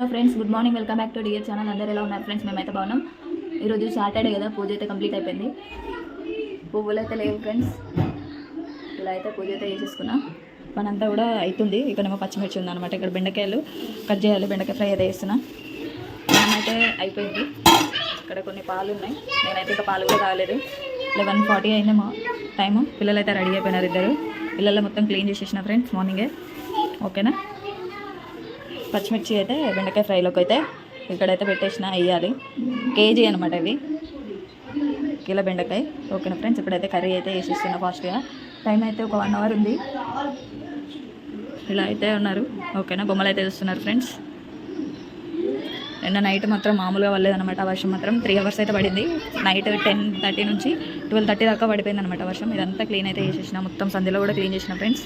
Hello friends good morning welcome back to dear channel అందరు ఎలా ఉన్నారు ఫ్రెండ్స్ మేమైతే బాగున్నాం. ఈరోజు సాటర్డే కదా పూజ అయితే కంప్లీట్ అయిపోయింది. పువ్వులు అయితే లేవు ఫ్రెండ్స్ ఇలా అయితే పూజ అయితే చేసేసుకున్నా. పనంతా కూడా అవుతుంది ఇక్కడేమో పచ్చిమిర్చి ఉందన్నమాట. ఇక్కడ బెండకాయలు కట్ చేయాలి. బెండకాయ ఫ్రై అయితే వేస్తున్నా అన్నం అయితే అయిపోయింది. ఇక్కడ కొన్ని పాలు ఉన్నాయి. నేనైతే ఇంకా పాలు కూడా తాగలేదు. లెవెన్ ఫార్టీ అయిందేమో టైము. పిల్లలు అయితే రెడీ అయిపోయినారు ఇద్దరు. పిల్లలు మొత్తం క్లీన్ చేసేసిన ఫ్రెండ్స్ మార్నింగే ఓకేనా? పచ్చిమిర్చి అయితే బెండకాయ ఫ్రైలోకి అయితే ఇక్కడైతే పెట్టేసిన వేయాలి కేజీ అనమాట ఇవి. కిలో బెండకాయ. ఓకేనా ఫ్రెండ్స్? ఇప్పుడైతే కర్రీ అయితే వేసేస్తున్నా ఫాస్ట్గా. టైం అయితే ఒక వన్ అవర్ ఉంది. ఇలా అయితే ఉన్నారు. ఓకేనా? బొమ్మలు అయితే చూస్తున్నారు ఫ్రెండ్స్. నిన్న నైట్ మాత్రం మామూలుగా పడలేదనమాట వర్షం మాత్రం. త్రీ అవర్స్ అయితే పడింది. నైట్ టెన్ థర్టీ నుంచి ట్వెల్వ్ థర్టీ దాకా పడిపోయింది అనమాట వర్షం. ఇదంతా క్లీన్ అయితే చేసేసిన. మొత్తం సంధ్యలో కూడా క్లీన్ చేసిన ఫ్రెండ్స్.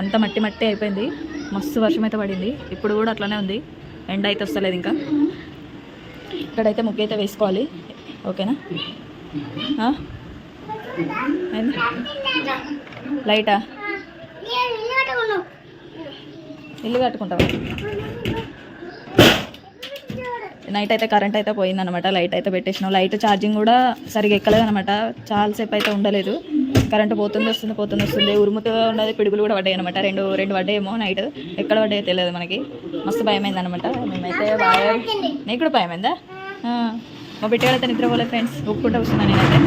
అంత మట్టి మట్టి అయిపోయింది. మస్తు వర్షం అయితే పడింది. ఇప్పుడు కూడా అట్లనే ఉంది. ఎండ అయితే వస్తలేదు ఇంకా. ఇక్కడైతే ముగ్గు అయితే వేసుకోవాలి. ఓకేనా? లైటా? ఇల్లు కట్టుకుంటావా? నైట్ అయితే కరెంట్ అయితే పోయిందనమాట లైట్ అయితే పెట్టేసినాం. లైట్ ఛార్జింగ్ కూడా సరిగా ఎక్కలేదనమాట చాలాసేపు అయితే ఉండలేదు. కరెంట్ పోతుంది వస్తుంది పోతుంది వస్తుంది. ఉరుముతో ఉన్నది పిడుగులు కూడా పడ్డాయి అనమాట రెండు రెండు పడ్డాయేమో నైట్ ఎక్కడ పడ్డాయో తెలియదు మనకి. మస్తు భయమైంది అనమాట మేమైతే బాగా నీకు కూడా భయమైందా? మా బిడ్డగాడైతే నిద్రపోలేదు ఫ్రెండ్స్ ఒప్పుకుంటూ వస్తున్నాను నేనైతే.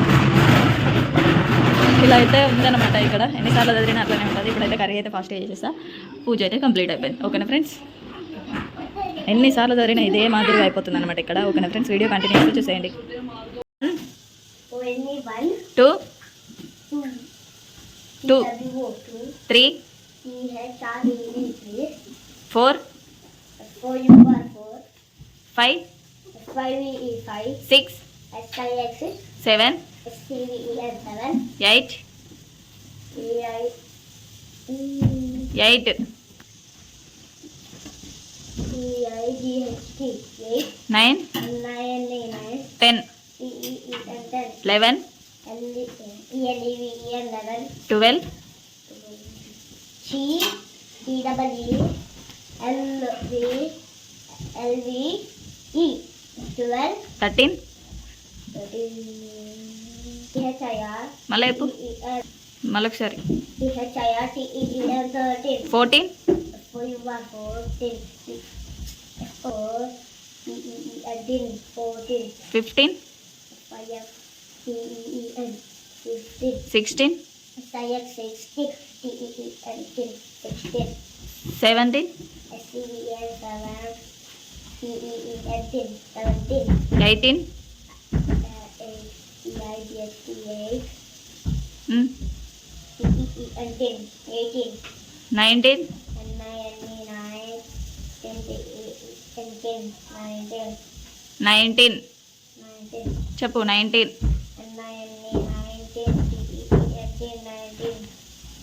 ఇలా అయితే ఉందన్నమాట ఇక్కడ. ఎన్నిసార్లు చదివినా అట్లనే ఉంటుంది. ఇప్పుడైతే కర్రీ అయితే ఫాస్ట్గా చేసేస్తా పూజ అయితే కంప్లీట్ అయిపోయింది. ఓకేనా ఫ్రెండ్స్ ఎన్నిసార్లు చదివినా ఇదే మాదిరిగా అయిపోతుంది అనమాట ఇక్కడ. ఓకేనా ఫ్రెండ్స్ వీడియో కంటిన్యూస్గా చూసేయండి. Two two three four five six seven eight eight nine, nine, nine, ten, eleven, twelve G T double E L V L V E twelve. Thirteen మళ్ళీ మళ్ళీ ఒకసారి. Fourteen. Fifteen. Sixteen seventeen eighteen nineteen nineteen చెప్పు nineteen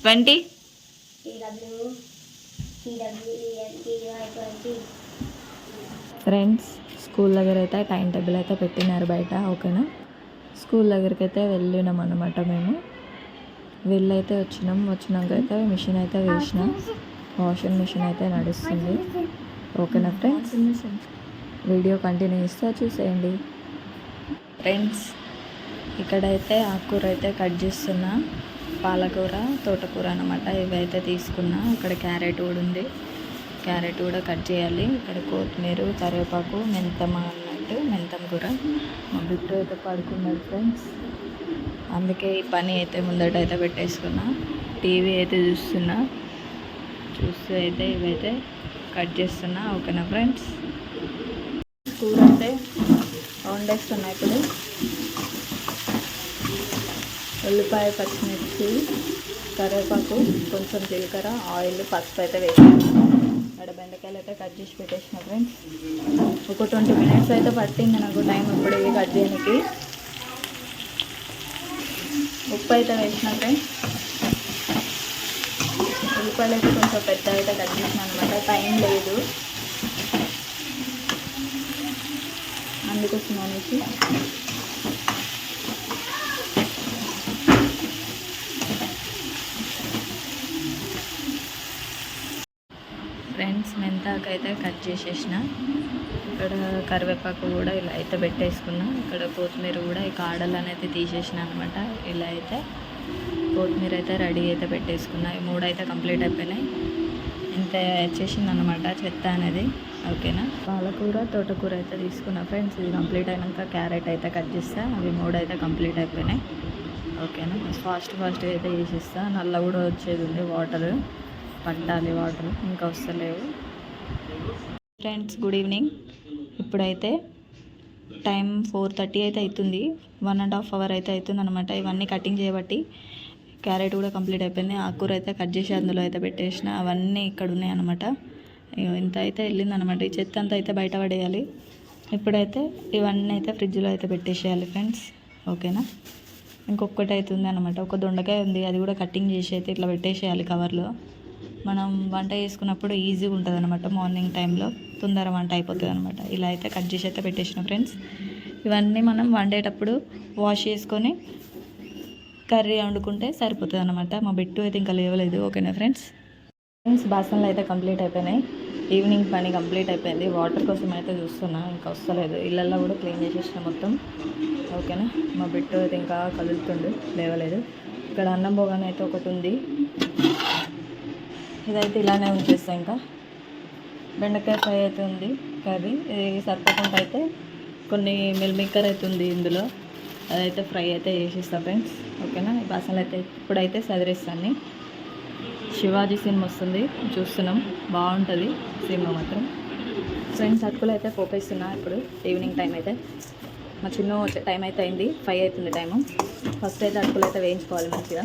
twenty? Friends school దగ్గర అయితే time table అయితే పెట్టినారు బయట ఓకేనా? స్కూల్ దగ్గరికి అయితే వెళ్ళినాం అనమాట మేము. వెళ్ళైతే వచ్చినాం వచ్చినాక అయితే మిషన్ అయితే వేసినాం. వాషింగ్ మిషన్ అయితే నడుస్తుంది. ఓకేనా ఫ్రెండ్స్? వీడియో కంటిన్యూ ఇస్తా చూసేయండి. ఫ్రెండ్స్ ఇక్కడైతే ఆకుకూర అయితే కట్ చేస్తున్నా. పాలకూర తోటకూర అనమాట ఇవైతే తీసుకున్నా. ఇక్కడ క్యారెట్ కూడా ఉంది. క్యారెట్ కూడా కట్ చేయాలి. ఇక్కడ కొత్తిమీర కరివేపాకు మెంతమ అన్నట్టు మెంతం కూర మా బిడ్డ అయితే పడుకున్నాడు ఫ్రెండ్స్. అందుకే ఈ పని అయితే ముందట అయితే పెట్టేసుకున్నా. టీవీ అయితే చూస్తున్నా. చూస్తూ అయితే ఇవైతే కట్ చేస్తున్నా. ఓకేనా ఫ్రెండ్స్? కూర అయితే వండేస్తున్నా ఇప్పుడు ఉల్లిపాయ పచ్చిమిర్చి కరివేపాకు కొంచెం జీలకర్ర ఆయిల్ పసుపు అయితే వేసాను. అక్కడ బెండకాయలు అయితే కట్ చేసి పెట్టేసిన ఫ్రెండ్స్. ఒక ట్వంటీ మినిట్స్ అయితే పట్టింది నాకు టైం ఇప్పుడు ఇవి కట్ చేయడానికి. ఉప్పు అయితే వేసిన ఫ్రెండ్స్. ఉల్లిపాయలు అయితే కొంచెం పెద్ద అయితే కట్ చేసిన అనమాట టైం లేదు. అందుకోసం అనేసి ఫ్రెండ్స్ మెంతాక అయితే కట్ చేసేసిన. ఇక్కడ కరివేపాకు కూడా ఇలా అయితే పెట్టేసుకున్నా. ఇక్కడ కొత్తిమీర కూడా ఈ కాడలు అనేది తీసేసిన అనమాట ఇలా అయితే కొత్తిమీర అయితే రెడీ అయితే పెట్టేసుకున్నా. ఈ మూడు అయితే కంప్లీట్ అయిపోయినాయి. ఇంత వచ్చేసింది అనమాట చెత్త అనేది. ఓకేనా? పాలకూర తోటకూర అయితే తీసుకున్నా ఫ్రెండ్స్. ఇది కంప్లీట్ అయినాక క్యారెట్ అయితే కట్ చేస్తా. అవి మూడు అయితే కంప్లీట్ అయిపోయినాయి. ఓకేనా? ఫాస్ట్ ఫాస్ట్గా అయితే చేసేస్తా నల్ల కూడా వచ్చేది ఉంది. వాటర్ పట్టాలి వాటర్. ఇంకా వస్తలేవు. ఫ్రెండ్స్ గుడ్ ఈవినింగ్ ఇప్పుడైతే టైం ఫోర్ థర్టీ అయితే అవుతుంది. వన్ అండ్ హాఫ్ అవర్ అయితే అవుతుంది అనమాట ఇవన్నీ కటింగ్ చేయబట్టి క్యారెట్ కూడా కంప్లీట్ అయిపోయింది. ఆకుకూర అయితే కట్ చేసి అందులో అయితే పెట్టేసిన. అవన్నీ ఇక్కడ ఉన్నాయి అనమాట ఇంత అయితే వెళ్ళిందనమాట ఈ చెత్త అంతా అయితే బయట పడేయాలి. ఇప్పుడైతే ఇవన్నీ అయితే ఫ్రిడ్జ్లో అయితే పెట్టేసేయాలి ఫ్రెండ్స్ ఓకేనా? ఇంకొకటి అవుతుంది అనమాట ఒక దొండకాయ ఉంది. అది కూడా కటింగ్ చేసి అయితే ఇట్లా పెట్టేసేయాలి కవర్లో మనం వంట చేసుకున్నప్పుడు ఈజీగా ఉంటుంది అనమాట మార్నింగ్ టైంలో తొందర వంట అయిపోతుంది అనమాట ఇలా అయితే కట్ చేసి అయితే పెట్టేసిన ఫ్రెండ్స్ ఇవన్నీ మనం వండేటప్పుడు వాష్ చేసుకొని కర్రీ వండుకుంటే సరిపోతుంది అనమాట మా బిట్టు అయితే ఇంకా లేవలేదు. ఓకేనా ఫ్రెండ్స్ ఫ్రెండ్స్ బాసనలు అయితే కంప్లీట్ అయిపోయినాయి. ఈవినింగ్ పని కంప్లీట్ అయిపోయింది. వాటర్ కోసం అయితే చూస్తున్నా. ఇంకా వస్తలేదు. ఇళ్ళల్లో కూడా క్లీన్ చేసేసిన మొత్తం. ఓకేనా? మా బిట్టు అయితే ఇంకా కదులుతుండు. లేవలేదు. ఇక్కడ అన్నం భోగానే అయితే ఒకటి ఉంది. ఇదైతే ఇలానే ఉంచేస్తాం ఇంకా. బెండకాయ ఫ్రై అయితే ఉంది కర్రీ. ఇది సరిపోకుండా అయితే కొన్ని మిల్ అయితే ఉంది ఇందులో. అదైతే ఫ్రై అయితే చేసేస్తా ఫ్రెండ్స్. ఓకేనా? ఈ బాసనలు అయితే ఇప్పుడైతే సదిరిస్తాను శివాజీ సినిమా వస్తుంది. చూస్తున్నాం. బాగుంటుంది సినిమా మాత్రం. ఫ్రెండ్స్ అటుకులు అయితే పోపేస్తున్నా ఇప్పుడు. ఈవినింగ్ టైం అయితే. మా చిన్న టైం అయితే అయింది. ఫైవ్ అవుతుంది టైము. ఫస్ట్ అయితే అటుకులు అయితే వేయించుకోవాలి మంచిగా.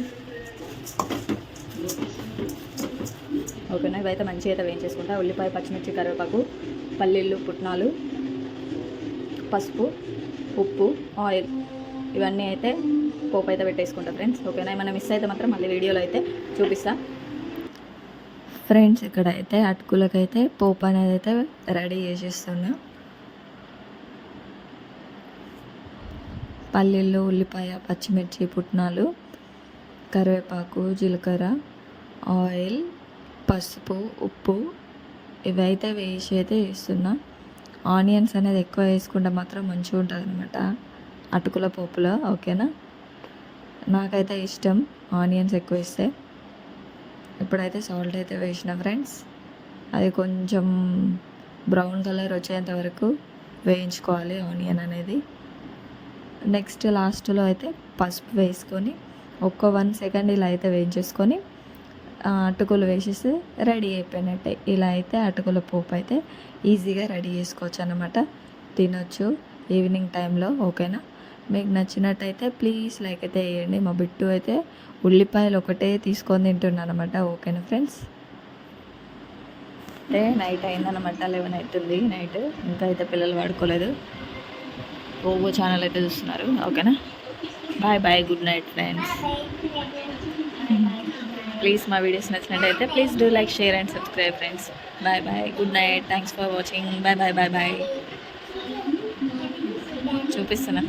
ఓకేనా? ఇవైతే మంచిగా అయితే వేయించేసుకుంటా. ఉల్లిపాయ పచ్చిమిర్చి కరివేపాకు పల్లీలు పుట్నాలు పసుపు ఉప్పు ఆయిల్ ఇవన్నీ అయితే పోపు అయితే పెట్టేసుకుంటా ఫ్రెండ్స్. ఓకేనా? ఏమైనా మిస్ అయితే మాత్రం మళ్ళీ వీడియోలో అయితే చూపిస్తా. ఫ్రెండ్స్ ఇక్కడ అయితే అటుకులకైతే పోపు అనేది అయితే రెడీ చేసేస్తున్నా. పల్లీలు ఉల్లిపాయ పచ్చిమిర్చి పుట్నాలు కరివేపాకు జీలకర్ర ఆయిల్ పసుపు ఉప్పు ఇవైతే వేసి అయితే వేస్తున్నా. ఆనియన్స్ అనేది ఎక్కువ వేసుకుంటే మాత్రం మంచిగా ఉంటుంది అనమాట అటుకుల పోపులో ఓకేనా? నాకైతే ఇష్టం ఆనియన్స్ ఎక్కువ వేస్తే. ఇప్పుడైతే సాల్ట్ అయితే వేసిన ఫ్రెండ్స్. అది కొంచెం బ్రౌన్ కలర్ వచ్చేంత వరకు వేయించుకోవాలి ఆనియన్ అనేది. నెక్స్ట్ లాస్ట్లో అయితే పసుపు వేసుకొని ఒక్క వన్ సెకండ్ ఇలా అయితే వేయించేసుకొని అటుకులు వేసేసి రెడీ అయిపోయినట్టే. ఇలా అయితే అటుకుల పోపు అయితే ఈజీగా రెడీ చేసుకోవచ్చు అనమాట తినొచ్చు ఈవినింగ్ టైంలో ఓకేనా? మీకు నచ్చినట్టయితే ప్లీజ్ లైక్ అయితే వేయండి. మా బిట్టు అయితే ఉల్లిపాయలు ఒకటే తీసుకొని తింటున్నాను అనమాట ఓకేనా ఫ్రెండ్స్? అంటే నైట్ అయిందనమాట లెవెన్ అవుతుంది నైట్. ఇంకా అయితే పిల్లలు పడుకోలేదు. ఓవో ఛానల్ అయితే చూస్తున్నారు ఓకేనా? Bye bye good night friends. Please మా వీడియోస్ నచ్చినట్టయితే please do like share and subscribe friends bye bye good night thanks for watching bye bye bye bye చూపిస్తున్నా.